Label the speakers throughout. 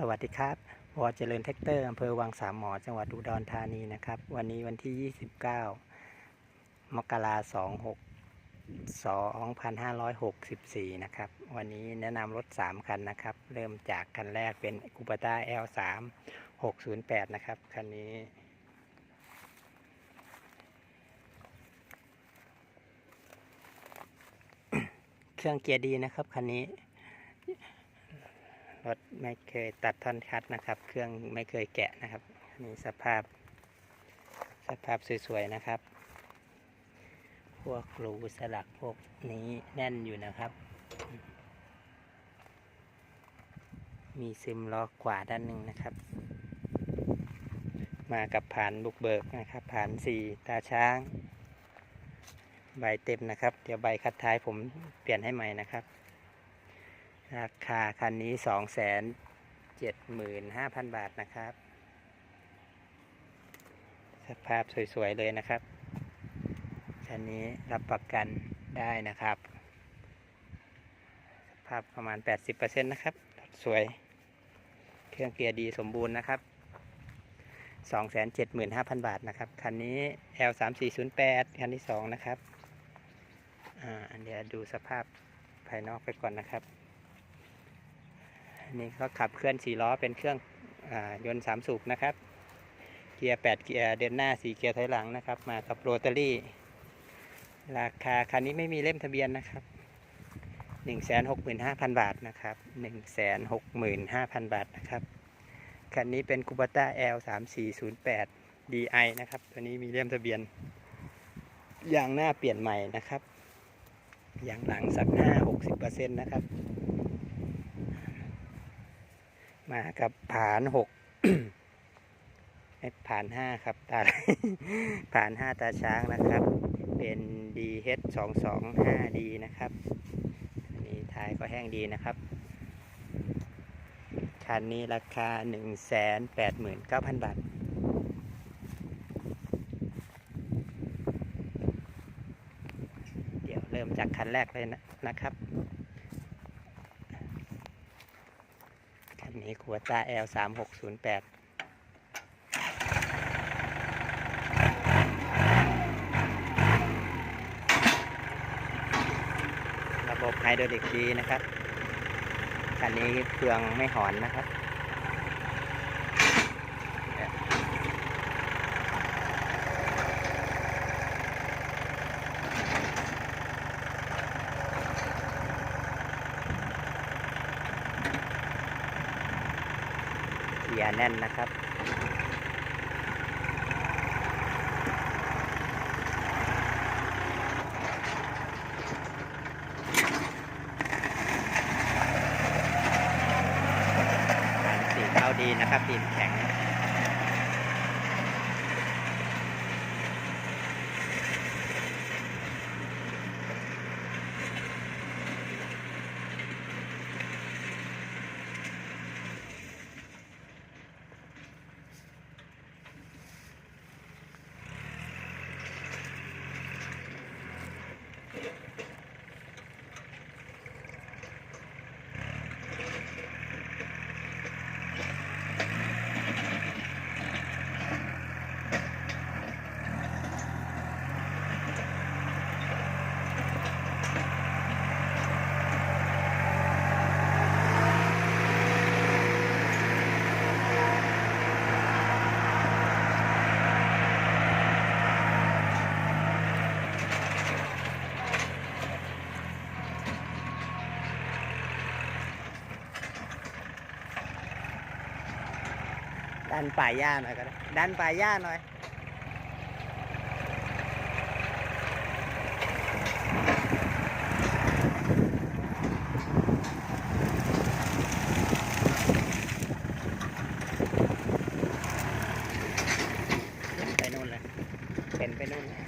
Speaker 1: สวัสดีครับ วอเจริญแท็กเตอร์อำเภอวังสามหมอ จังหวัดอุดรธานีนะครับ วันนี้วันที่ 29 มกราสองหก2564นะครับ วันนี้แนะนำรถ3คันนะครับ เริ่มจากคันแรกเป็นกูปต้า L3 608นะครับ คันนี้ เครื่องเกียร์ดีนะครับ คันนี้ รถไม่เคยตัดท่อนคัดนะครับ เครื่องไม่เคยแกะนะครับนี่สภาพ สภาพสวยๆนะครับ พวกรูสลักพวกนี้แน่นอยู่นะครับ มีซึมล้อกว่าด้านหนึ่งนะครับ มากับผ่านบุกเบิกนะครับผ่านสี่ตาช้าง ใบเต็มนะครับ เดี๋ยวใบคัดท้ายผมเปลี่ยนให้ใหม่นะครับ ราคาคันนี้สองแสนเจ็ดหมื่นห้าพันบาทนะครับ สภาพสวยๆเลยนะครับ คันนี้รับประกันได้นะครับ สภาพประมาณ 80%นะครับสวย เครื่องเกียร์ดีสมบูรณ์นะครับ 275,000 บาทนะครับ คันนี้ L3408 คันที่ 2 นะครับ อ่าเดี๋ยวดูสภาพภายนอกไปก่อนนะครับ นนี้ก็ขับเคลื่อนสี่ล้อเป็นเครื่องอยนต์สามสูบนะครับ เกียร์แปดเกียร์เดินหน้าสี่เกียร์ถอยหลังนะครับ มากับโรตารี่ ราคาคันนี้ไม่มีเล่มทะเบียนนะครับหนึ่งแสนหกหมื่นห้าพันบาทนะครับหนึ่งแสนหกหมื่นห้าพันบาทนะครับคันนี้เป็นคูปต้า L สามสี่ศูนย์แปด DI นะครับ ตัวนี้มีเล่มทะเบียนยางหน้าเปลี่ยนใหม่นะครับยางหลังสักห้าหกสิบเปอร์เซ็นต์นะครับ มากับผานหกเอ้ยผานห้าครับตาผานห้าตาช้างนะครับ เป็น DH สองสองห้า D นะครับนี้ท้ายก็แห้งดีนะครับคันนี้ราคาหนึ่งแสนแปดหมื่นเก้าพันบาท เดี๋ยวเริ่มจากคันแรกเลยนะนะครับ นี่ขัวต้า L สามหกศูนย์แปดระบบไฮดรอลิกดีนะครับคันนี้เครื่องไม่หอนนะครับียแน่นนะครับ นป่าหญ้าหน่อยก็ได้ดันป่าหญ้าหน่อย ไปนู่นเลยเป็นไปนู่นเลย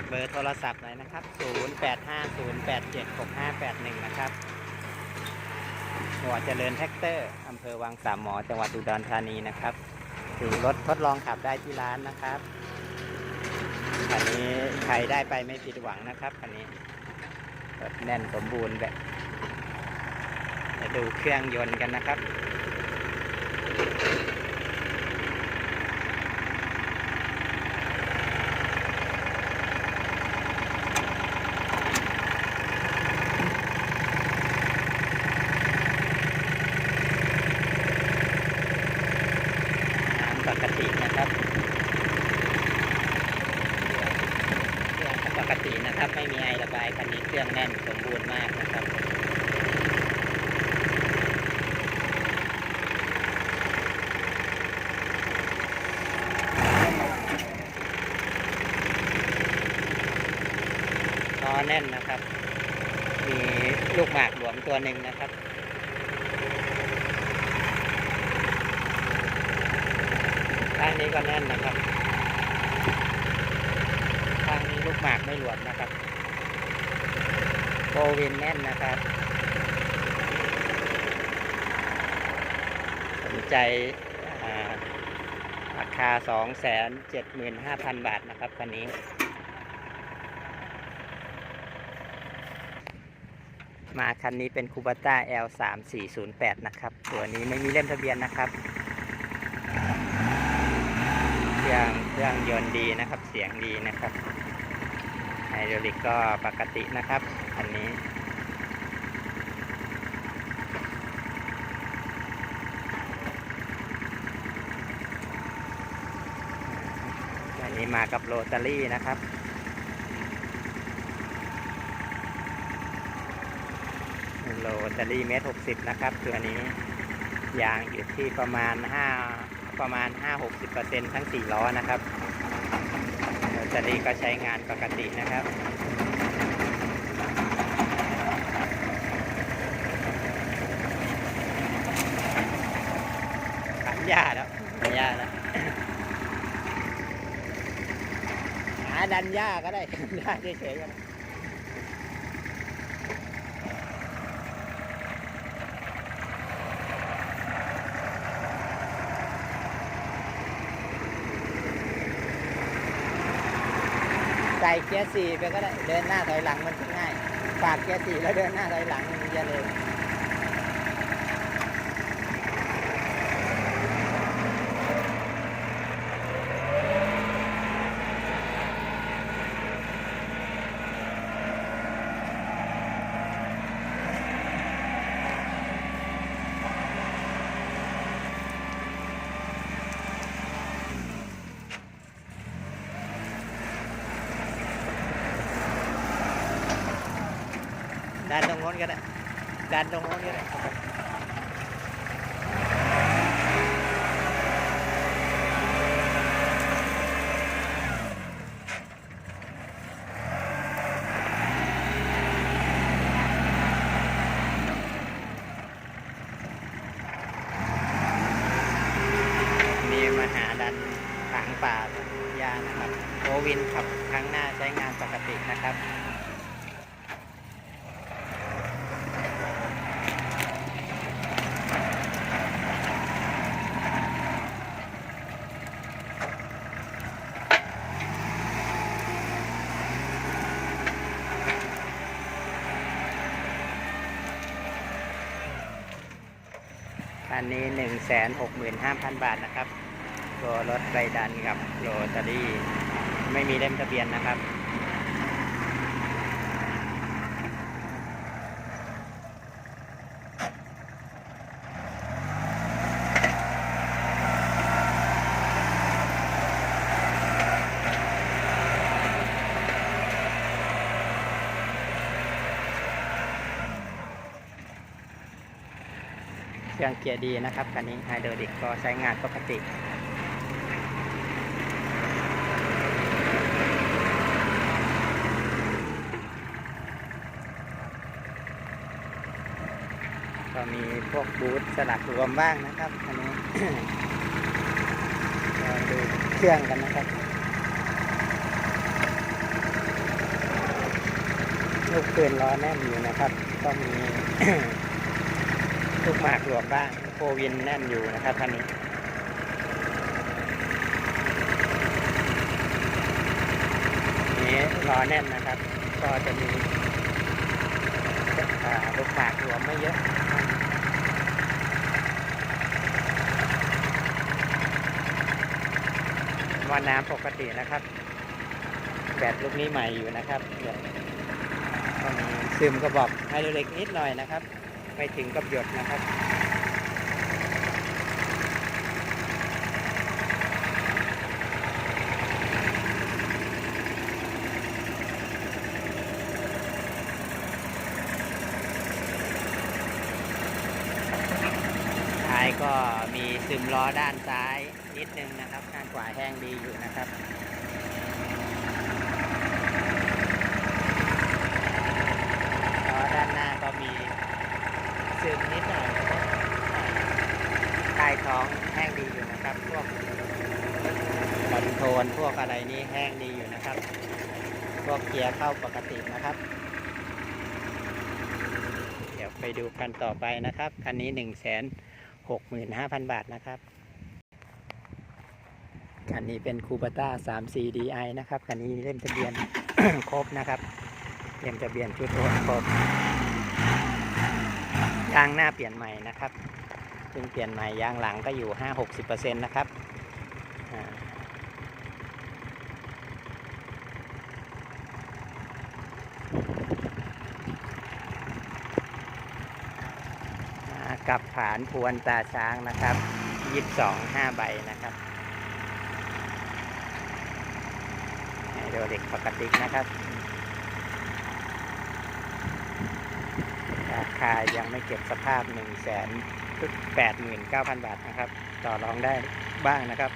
Speaker 1: ากเบอร์โทรศัพท์หน่อยนะครับ 0850876581 นะครับหัวเจริญแท็กเตอร์อำเภอวังสามหมอ จังหวัดอุดรธานีนะครับถึงรถทดลองขับได้ที่ร้านนะครับ คันนี้ใครได้ไปไม่ผิดหวังนะครับคันนี้รถแน่นสมบูรณ์แบบจะดูเครื่องยนต์กันนะครับ น้ำปกตินะครับเครื่องปกตินะครับ ไม่มีไอระบายคันนี้ เครื่องแน่นสมบูรณ์มากนะครับล้อแน่นนะครับ มีลูกหมากหลวมตัวหนึ่งนะครับข้างนี้ก็แน่นนะครับ ข้างนี้ลูกหมากไม่หลวมนะครับ โบวินแน่นนะครับ สนใจอ่าราคา 275,000 บาทนะครับคันนี้ มาคันนี้เป็นคูบ a ต้า L 3 4 0 8 นะครับ ตัวนี้ไม่มีเล่มทะเบียนนะครับ เครื่องเครื่องยนต์ดีนะครับ เสียงดีนะครับไฮดรอลิกก็ปกตินะครับ คันนี้ อันนี้มากับโรตารี่นะครับโรตารี่เมตรหกสิบนะครับตัวนี้ยางอยู่ที่ประมาณห้าประมาณห้าหกสิบเปอร์เซ็นทั้งสี่ล้อนะครับโรตารี่ก็ใช้งานปกตินะครับ ขันหญ้าแล้วขันหญ้าแล้ว หา ดันหญ้าก็ได้หญ้าเฉยๆก็ได้ใส่เกียร์สี่ไปก็ได้ เดินหน้าถอยหลังมันง่าย ฝากเกียร์สี่แล้วเดินหน้าถอยหลังมันจะเร็ว ดันตรงโน้นก็ได้ดันตรงโน้นก็ได้มีมหาดันถางป่ายานะครับโอวินขับข้างหน้าใช้งานปกตินะครับ อั นี้หนึ่งแสนหกหมื่นห้าพันบาทนะครับตัวรถใบดันกับโรตารี่ไม่มีเล่มทะเบียนนะครับ เครื่องเกียร์ดีนะครับคันนี้ไฮดรอลิกก็ใช้งานปกติก็มีพวกบูธสลักรวมบ้างนะครับอันนี้เราดูเครื่องกันนะครับ ลูกปืนล้อแน่นอยู่นะครับ ก็มี ลูกหมากหลวมบ้างโควินแน่นอยู่นะครับคันนี้นี้ล้อแน่นนะครับ ก็จะมีลูกหมากหลวมไม่เยอะว่าน้ำปกตินะครับแบตลูกนี้ใหม่อยู่นะครับเดี๋ยวก็มีซึมกระบอกไฮโดรลิกนิดหน่อยนะครับ ไม่ถึงกับหยดนะครับท้ายก็มีซึมล้อด้านซ้ายนิดนึงนะครับด้านขวาแห้งดีอยู่นะครับ ล้อด้านหน้าก็มีซึมนิดหน่อยนะครับ ใต้ท้องแห้งดีอยู่นะครับ พวกคอนโทรลพวกอะไรนี่แห้งดีอยู่นะครับ พวกเกียร์เข้าปกตินะครับ เดี๋ยวไปดูคันต่อไปนะครับ คันนี้หนึ่งแสนหกหมื่นห้าพันบาทนะครับ คันนี้เป็นคูปต้า3 4 DI นะครับ คันนี้เล่มทะเบียนครบนะครับเล่มทะเบียนชุดโอนครบยางหน้าเปลี่ยนใหม่นะครับ ซึ่งเปลี่ยนใหม่ยางหลังก็อยู่ 5-60%นะครับกับผานพวนตาช้างนะครับ22 5ใบนะครับไฮโดรลิกปกตินะครับ ราคายังไม่เก็บสภาพ 1 8 9 0 0 0บาทนะครับ ต่อรองได้บ้างนะครับ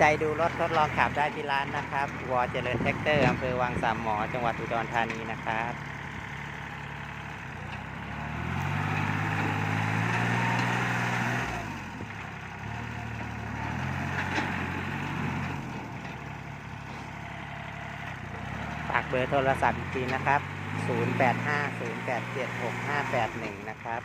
Speaker 1: ใจดูรถทดลองขับได้ที่ร้านนะครับ วอเจริญแท็กเตอร์อำเภอวังสามหมอ จังหวัดอุดรธานีนะครับฝากเบอร์โทรศัพท์อีกทีนะครับ 0850876581 นะครับ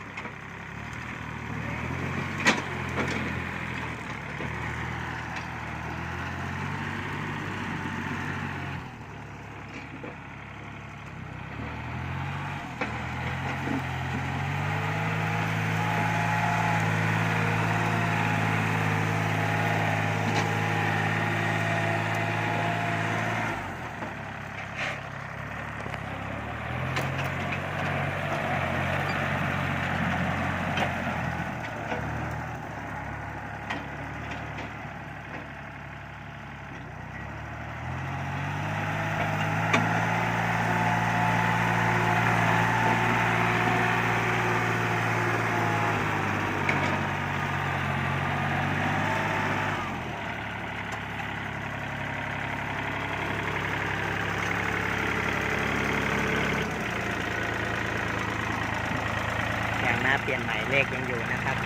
Speaker 1: เปลี่ยนใหม่เลขยังอยู่นะครับ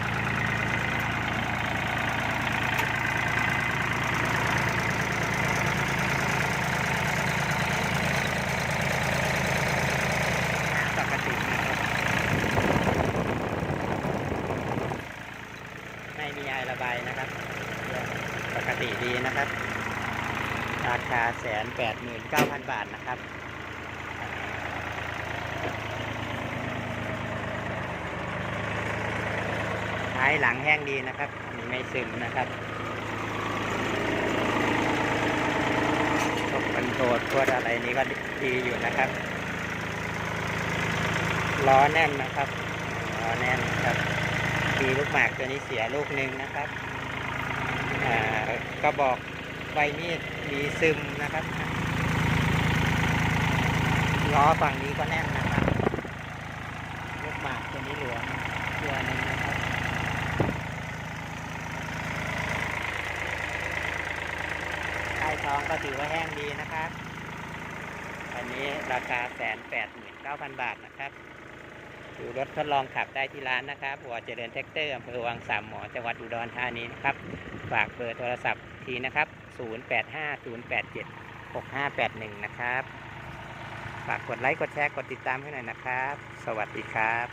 Speaker 1: ปกตินะครับไม่มีไอระบายนะครับ ปกติดีนะครับ ราคาแสนแปดหมื่นเก้าพันบาทนะครับ ท้ายหลังแห้งดีนะครับไม่ซึมนะครับพวกคอนโทรลพวกอะไรนี้ก็ดีอยู่นะครับล้อแน่นนะครับล้อแน่นครับมีลูกหมากตัวนี้เสียลูกหนึ่งนะครับกระบอกใบมีดมีซึมนะครับล้อฝั่งนี้ก็แน่นนะครับ ลูกหมากตัวนี้หลวมตัวหนึงนะครับ ใต้ ท้องก็ถือว่าแห้งดีนะครับอันนี้ราคาแสนแปดหมื่นเก้าพันบาทนะครับดูรถทดลองขับได้ที่ร้านนะครับหัวเจริญแท็กเตอร์อำเภอวังสามหมอจังหวัดอุดรธานีนะครับ ฝากเบอร์โทรศัพท์ทีนะครับ 0850876581 นะครับ ฝากกดไลค์ กดแชร์ กดติดตามให้หน่อยนะครับ สวัสดีครับ